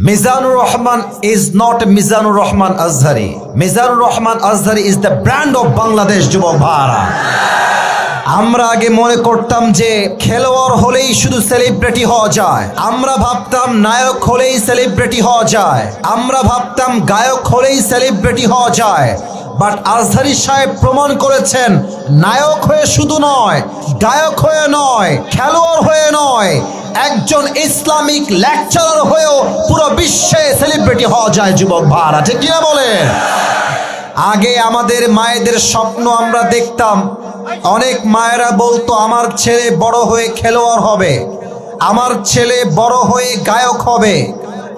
Mizanur Rahman is not Mizanur Rahman Azhari. Mizanur Rahman Azhari is the brand of Bangladesh যুবক ভাড়া আমরা আগে মনে করতাম যে খেলোয়াড় হলেই শুধু সেলিব্রিটি হওয়া যায়। আমরা ভাবতাম নায়ক হলেই সেলিব্রিটি হওয়া যায়। আমরা ভাবতাম গায়ক হলেই সেলিব্রিটি হওয়া যায়। বাট আজহারি সাহেব প্রমাণ করেছেন, নায়ক হয়ে শুধু নয়, গায়ক হয়ে নয়, খেলোয়াড় হয়ে নয় একজন ইসলামিক লেকচারার হয়েও পুরো বিশ্বে সেলিব্রিটি হওয়া যায়, যুবক ভাড়া ঠিক কিনা বলে আগে আমাদের মায়েদের স্বপ্ন আমরা দেখতাম, অনেক মায়েরা বলতো, আমার ছেলে বড় হয়ে খেলোয়াড় হবে, আমার ছেলে বড় হয়ে গায়ক হবে,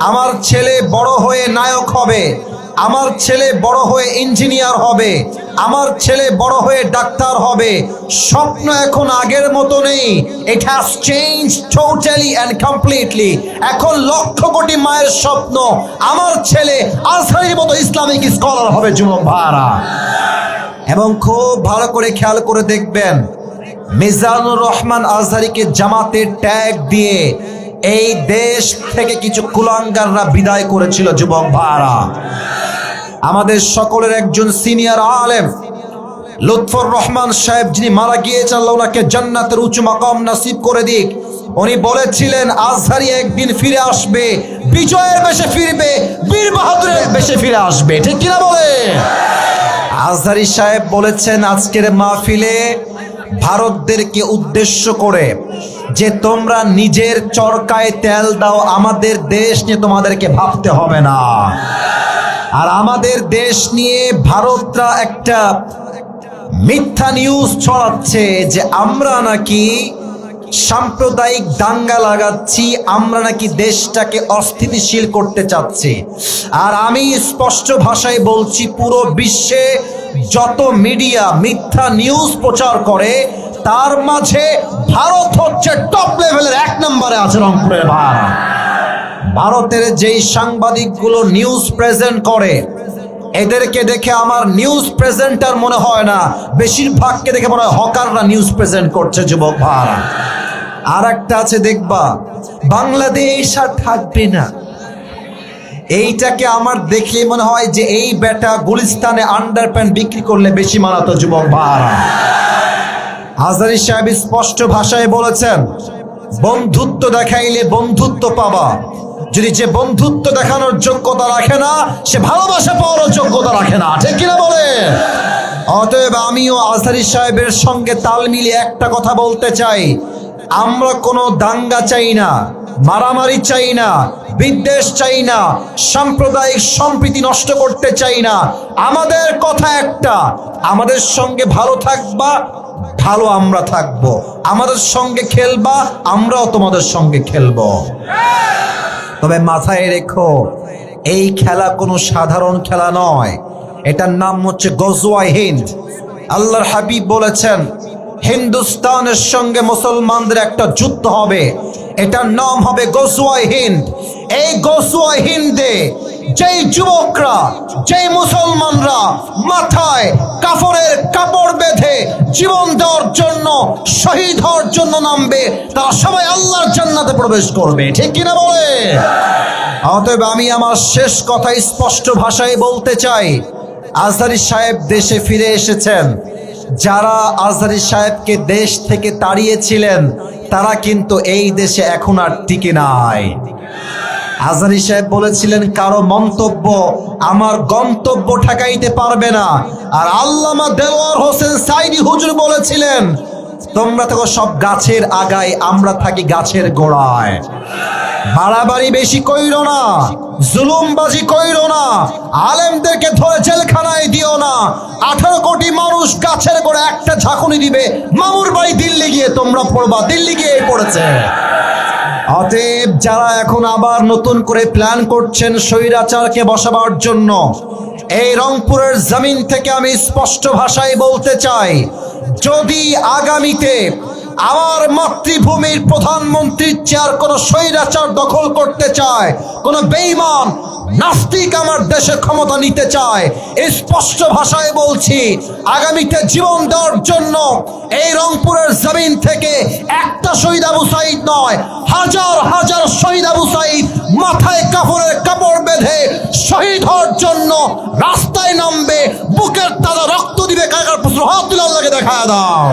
আমার ছেলে বড় হয়ে নায়ক হবে। আমার ছেলে বড় হয়ে ইঞ্জিনিয়ার হবে, আমার ছেলে বড় হয়ে ডাক্তার হবে, স্বপ্ন এখন আগের মতো নেই it has change totally and completely এখন লক্ষ কোটি মায়ের স্বপ্ন, আমার ছেলে আজহারির মতো ইসলামিক স্কলার হবে যুবক ভাড়া এবং খুব ভালো করে খেয়াল করে দেখবেন, মিজানুর রহমান আজহারিকে জামাতের ট্যাগ দিয়ে এই দেশ থেকে কিছু কুলাঙ্গাররা বিদায় করেছিল যুবক ভাড়া আমাদের সকলের একজন সিনিয়র আলেম, লুৎফর রহমান সাহেব, যিনি মারা গিয়েছেন, আল্লাহ ওনাকে জান্নাতের উঁচু মাকাম নাসিব করে দিক। উনি বলেছিলেন, আজহারি একদিন ফিরে আসবে, বিজয়ের বেশে ফিরবে, বীর বাহাদুরের বেশে ফিরে আসবে। ঠিক কিনা বলে? আজহারি সাহেব বলেছেন, আজকের মাহফিলে ভারতদেরকে উদ্দেশ্য করে যে তোমরা নিজের চরকায় তেল দাও, আমাদের দেশ নিয়ে তোমাদেরকে ভাবতে হবে না। আর আমাদের দেশ নিয়ে ভারতরা একটা মিথ্যা নিউজ ছড়াচ্ছে যে আমরা নাকি সাম্প্রদায়িক দাঙ্গা লাগাচ্ছি, আমরা নাকি দেশটাকে অস্থিতিশীল করতে চাচ্ছি। আর আমি স্পষ্ট ভাষায় বলছি, পুরো বিশ্বে যত মিডিয়া মিথ্যা নিউজ প্রচার করে, তার মাঝে ভারত হচ্ছে টপ লেভেলের এক নম্বরে আছে রংপুরের ভাড়া। ভারতের যেই সাংবাদিকগুলো নিউজ প্রেজেন্ট করে, এদেরকে দেখে আমার নিউজ প্রেজেন্টার মনে হয় না। বেশিরভাগকে দেখে মনে হয় হকাররা নিউজ প্রেজেন্ট করছে, যুবক ভাড়া আর একটা আছে, দেখবা, বাংলাদেশ আর থাকবে না। এইটাকে আমার দেখে মনে হয় যে এই বেটা গুলিস্তানে আন্ডার প্যান্ট বিক্রি করলে বেশি মানাতো, যুবক ভাড়া হাজারি সাহেব স্পষ্ট ভাষায় বলেছেন, বন্ধুত্ব দেখাইলে বন্ধুত্ব পাবা। যদি যে বন্ধুত্ব দেখানোর যোগ্যতা রাখে না, সে ভালোবাসা পাওয়ারও যোগ্যতা রাখে না। ঠিক কিনা বলে? অতএব আমিও আজহারি সাহেবের সঙ্গে তাল মিলিয়ে একটা কথা বলতে চাই। আমরা কোনো দাঙ্গা চাই না, মারামারি চাই না, বিদ্বেষ চাই না, সাম্প্রদায়িক সম্প্রীতি নষ্ট করতে চাই না। আমাদের কথা একটা, আমাদের সঙ্গে ভালো থাকবা, ভালো আমরা থাকব। আমাদের সঙ্গে খেলবা, আমরাও তোমাদের সঙ্গে খেলব। তবে মাথায় রেখো, এই খেলা কোনো সাধারণ খেলা নয়। এটার নাম হচ্ছে গজওয়াই হিন্দ। আল্লাহর হাবিব বলেছেন, হিন্দুস্তানের সঙ্গে মুসলমানদের একটা যুদ্ধ হবে। এটার নাম হবে গোসুয়াই হিন্দ। এই গোসুয়াই হিন্দে যেই যুবকরা, যেই মুসলমানরা মাথায় কাপড়ের কাপড় বেঁধে জীবন দেওয়ার জন্য, শহীদ হওয়ার জন্য নামবে, তারা সবাই আল্লাহর জান্নাতে প্রবেশ করবে। ঠিক কিনা বলে? অতএব আমি আমার শেষ কথা স্পষ্ট ভাষায় বলতে চাই। আজহারি সাহেব দেশে ফিরে এসেছেন। যারা আজহারি সাহেবকে দেশ থেকে তাড়িয়েছিলেন, তারা কিন্তু এই দেশে এখন আর টিকে নাই। আজারি সাহেব বলেছিলেন, কারও মন্তব্য আমার গন্তব্য ঠেকাইতে পারবে না। আর আল্লামা দেওয়ার হোসেন সাইদি হুজুর বলেছিলেন, তোমরা থাকো সব গাছের আগায়, আমরা থাকি গাছের গোড়ায়। বাড়াবাড়ি বেশি কইর না, জুলুমবাজি কইর না, আলেমদেরকে ধরে জেলখানায় দিও না। আঠারো কোটি মানুষ গাছের গোড়া একটা ঝাঁকুনি দিবে, মামুর বাড়ি দিল্লি গিয়ে তোমরা পড়বা, দিল্লি গিয়ে পড়েছে। অতএব যারা এখন আবার নতুন করে প্ল্যান করছেন স্বৈরাচারকে বসাবার জন্য, এই রংপুরের জমিন থেকে আমি স্পষ্ট ভাষায় বলতে চাই, যদি আগামীতে আমার মাতৃভূমির প্রধানমন্ত্রীর চেয়ার কোন স্বৈরাচার দখল করতে চায়, কোন বেইমান নাস্তিক আমার দেশে ক্ষমতা নিতে চায় স্পষ্ট ভাষায় বলছি, আগামীতে জীবন দেওয়ার জন্য এই রংপুরের জমিন থেকে একটা শহীদ আবু সাইদ নয়, হাজার হাজার শহীদ আবু সাইদ মাথায় কাপড়ের কাপড় বেঁধে শহীদ হওয়ার জন্য রাস্তায় নামবে, বুকের তাজা রক্ত দিবে, কাকার প্রশ্ন, হাত দেখা দাও।